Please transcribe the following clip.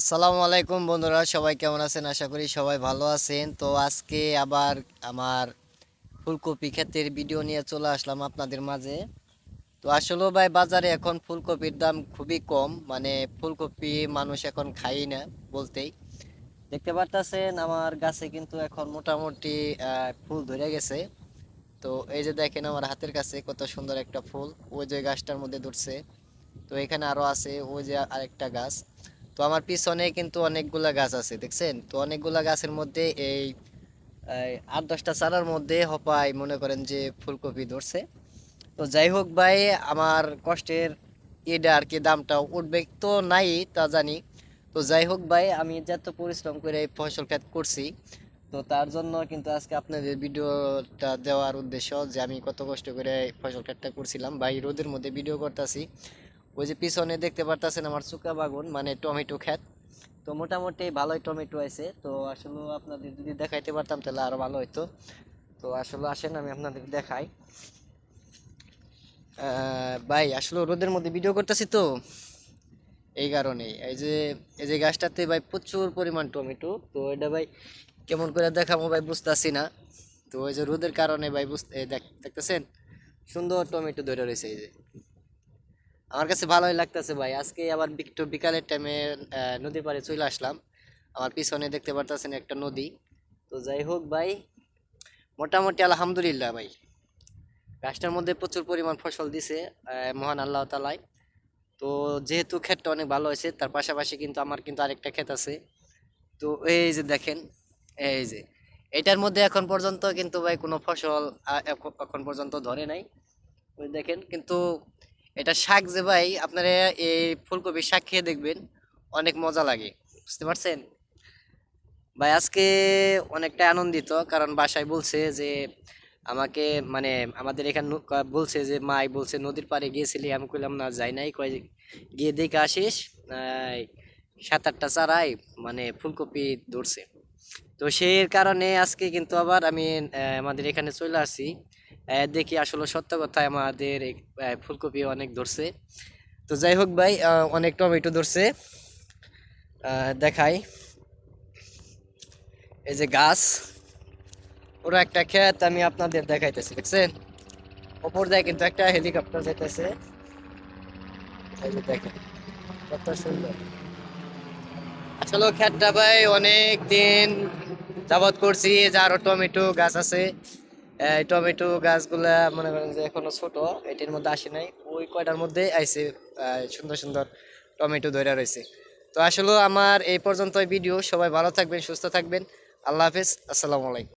আসসালামু আলাইকুম বন্ধুরা, সবাই কেমন আছেন? আশা করি সবাই ভালো আছেন। তো আজকে আবার আমার ফুলকপি ক্ষেতের ভিডিও নিয়ে চলে আসলাম আপনাদের মাঝে। তো আসলে ভাই, বাজারে এখন ফুলকপির দাম খুবই কম। মানে ফুলকপি মানুষ এখন খাই না বলতেই। দেখতে পারতেছেন, আমার গাছে কিন্তু এখন মোটামুটি ফুল ধরে গেছে। তো এই যে দেখেন আমার হাতের কাছে কত সুন্দর একটা ফুল। ওই যে গাছটার মধ্যে ধরছে। তো এখানে আরও আছে, ওই যে আরেকটা গাছ। তো আমার পিছনে কিন্তু অনেকগুলা গাছ আছে, দেখছেন? তো অনেকগুলা গাছের মধ্যে এই আট দশটা চারার মধ্যে হপাই মনে করেন যে ফুলকপি ধরছে। তো যাই হোক ভাই, আমার কষ্টের এটা আর কি দামটা উঠবে তো নাই তা জানি। তো যাই হোক ভাই, আমি যত পরিশ্রম করে এই ফসল ক্ষেত করছি। তো তার জন্য কিন্তু আজকে আপনাদের ভিডিওটা দেওয়ার উদ্দেশ্য যে আমি কত কষ্ট করে ফসল ক্ষেতটা করছিলাম। ভাই রোদের মধ্যে ভিডিও করতেছি। ওই যে পিছনে দেখতে পারতেছেন আমার চুকা বাগুন মানে টমেটো ক্ষেত। তো মোটামুটি ভালোই টমেটো আছে তো আসলে আপনাদের যদি দেখাইতে পারতাম তাহলে আরও ভালো হতো তো আসলে আসেন, আমি আপনাদের দেখাই। ভাই, আসলে রোদের মধ্যে ভিডিও করতেছি তো। এই কারণে এই যে এই যে গাছটাতে ভাই প্রচুর পরিমাণ টমেটো। তো এটা ভাই কেমন করে দেখাবো ভাই বুঝতেছি না। তো ওই যে রোদের কারণে ভাই বুঝতে দেখতেছেন? সুন্দর টমেটো ধরে রয়েছে এই যে। আমার কাছে ভালোই লাগতেছে ভাই। আজকে আবার একটু বিকালের টাইমে নদীর পাড়ে চলে আসলাম। আমার পিছনে দেখতে পারতেছেন একটা নদী। তো যাই হোক ভাই, মোটামুটি আলহামদুলিল্লাহ ভাই। গাছটার মধ্যে প্রচুর পরিমাণ ফসল দিছে মহান আল্লাহ তালাই তো যেহেতু ক্ষেতটা অনেক ভালো হয়েছে, তার পাশাপাশি কিন্তু আমার কিন্তু আরেকটা ক্ষেত আছে। তো এই যে দেখেন, এই যে। এটার মধ্যে এখন পর্যন্ত কিন্তু ভাই কোনো ফসল এখন পর্যন্ত ধরে নাই। দেখেন, কিন্তু এটা শাক যে ভাই, আপনারা এই ফুলকপির শাক খেয়ে দেখবেন, অনেক মজা লাগে। বুঝতে পারছেন? ভাই, আজকে অনেকটা আনন্দিত, কারণ বাসায় বলছে যে, আমাকে মানে আমাদের এখানে বলছে যে, মাই বলছে, নদীর পাড়ে গিয়েছিলি? আমি কইলাম, না, যাই নাই। কয়, গিয়ে দেখে আসিস। সাত আটটা চারাই মানে ফুলকপি ধরছে। তো সেই কারণে আজকে কিন্তু আবার আমি আমাদের এখানে চলে আসি দেখি আসলে সত্য কথা আমাদের ফুলকপি অনেক ধরছে। তো যাই হোক ভাই অনেক টমেটো ধরছে। দেখাই। এই যে গাছ পুরো একটা ক্ষেত, আমি আপনাদের দেখাইতেছি, দেখছেন? ওপর দিয়ে কিন্তু একটা হেলিকপ্টার যেতেছে আসলে ক্ষেতটা ভাই অনেক দিন যাবত করছি, এই যে আরও টমেটো গাছ আছে। টমেটো গাছগুলা মনে করেন যে এখনও ছোট, এটির মধ্যে আসে নাই। ওই কয়টার মধ্যে আইসে সুন্দর সুন্দর টমেটো ধরে রয়েছে তো আসলে আমার এই পর্যন্ত ভিডিও। সবাই ভালো থাকবেন, সুস্থ থাকবেন। আল্লাহ হাফিজ। আসসালামু আলাইকুম।